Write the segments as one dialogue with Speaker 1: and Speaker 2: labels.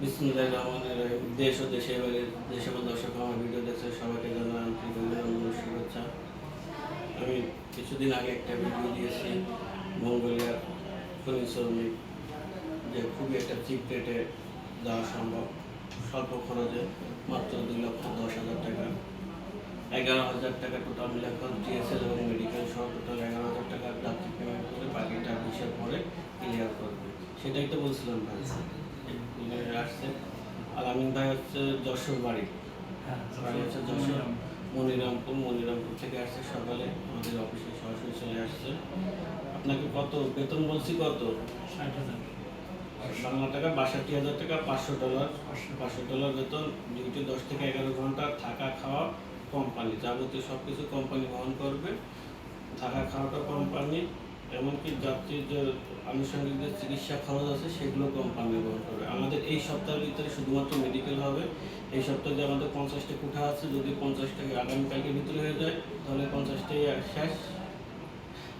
Speaker 1: বিসমুল্লাহ দেশ ও দেশের বাইরে সকল দর্শক আমার ভিডিও দেখছে, সবাইকে জানাই আন্তরিক অভিনন্দন, শুভেচ্ছা। আমি কিছুদিন আগে একটা ভিডিও দিয়েছি, মঙ্গোলিয়ার খনি শ্রমিক, যে খুবই একটা চিপ রেটে দেওয়া সম্ভব। স্বল্প খরচে মাত্র দুই লক্ষ দশ হাজার টাকা। এগারো হাজার টাকা টোটাল মিলে খরচ ডিএসএল এবং মেডিকেল সহ টোটাল এগারো হাজার টাকা যাত্রী পেমেন্ট করে বাকিটা হিসাব করে ক্লিয়ার করবে। সেটাই তো বলছিলাম ভাই। আলামিন ভাই হচ্ছে যশোর বাড়ি। বাড়ি হচ্ছে যশোর। মনিরামপুর। মনিরামপুর থেকে আসছে সকালে। আমাদের অফিসে সরাসরি চলে আসছে। আপনাকে কত? বেতন বলছি কত? ষাট হাজার। বাংলা টাকা বাষট্টি হাজার টাকা পাঁচশো ডলার। পাঁচশো। ডলার বেতন ডিউটি দশ থেকে এগারো ঘণ্টা থাকা খাওয়া কোম্পানি যাবতীয় সব কিছু কোম্পানি বহন করবে। থাকা খাওয়াটা কোম্পানি এমনকি যাত্রীর যে আনুষঙ্গিক যে চিকিৎসা খরচ আছে, সেগুলো কোম্পানি বহন করবে আমাদের এই সপ্তাহের ভিতরে শুধুমাত্র মেডিকেল হবে। এই সপ্তাহে যে আমাদের পঞ্চাশটা কোঠা আছে, যদি পঞ্চাশটা আগামীকালকের ভিতরে হয়ে যায়, তাহলে পঞ্চাশটাই শেষ।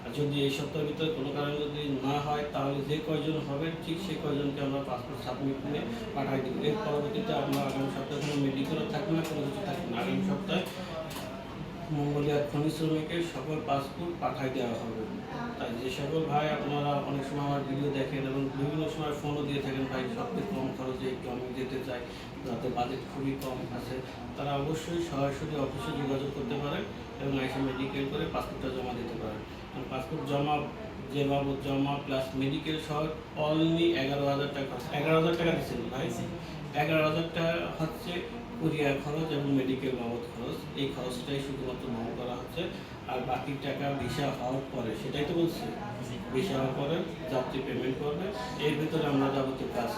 Speaker 1: আর যদি এই সপ্তাহের ভিতরে কোনো কারণে যদি না হয়, তাহলে যে কয়জন হবে, ঠিক সেই কয়জনকে আমরা পাসপোর্ট সাবমিট করে পাঠাই দেবো। এর পরবর্তীতে আমরা আগামী সপ্তাহে কোনো মেডিকেলও থাকবে না, কোনো কিছু থাকবে না। আগামী সপ্তাহে মঙ্গোলিয়ার খনি শ্রমিকের সকল পাসপোর্ট পাঠাই দেওয়া হবে। তাই যে সকল ভাই আপনারা অনেক সময় আমার ভিডিও দেখেন এবং বিভিন্ন সময় ফোনও দিয়ে থাকেন ভাই সবচেয়ে কম খরচে একটু আমি যেতে চাই যাতে বাজেট খুবই কম আছে। তারা অবশ্যই সরাসরি অফিসে যোগাযোগ করতে পারেন এবং এসে মেডিকেল করে পাসপোর্টটা জমা দিতে পারেন। পাসপোর্ট জমা যে বাবদ জমা প্লাস মেডিকেল সহ অনলি এগারো হাজার টাকা এগারো হাজার টাকা দিচ্ছেন ভাই? এগারো হাজার টাকা হচ্ছে কুরিয়ার খরচ এবং মেডিকেল বাবদ খরচ এই খরচটাই শুধুমাত্র বহন করা হচ্ছে। আর বাকি টাকা ভিসা হওয়ার পরে সেটাই তো বলছি। ভিসা হওয়ার পরে যাত্রী পেমেন্ট করবে। এর ভিতরে আমরা যাবতীয় কাজ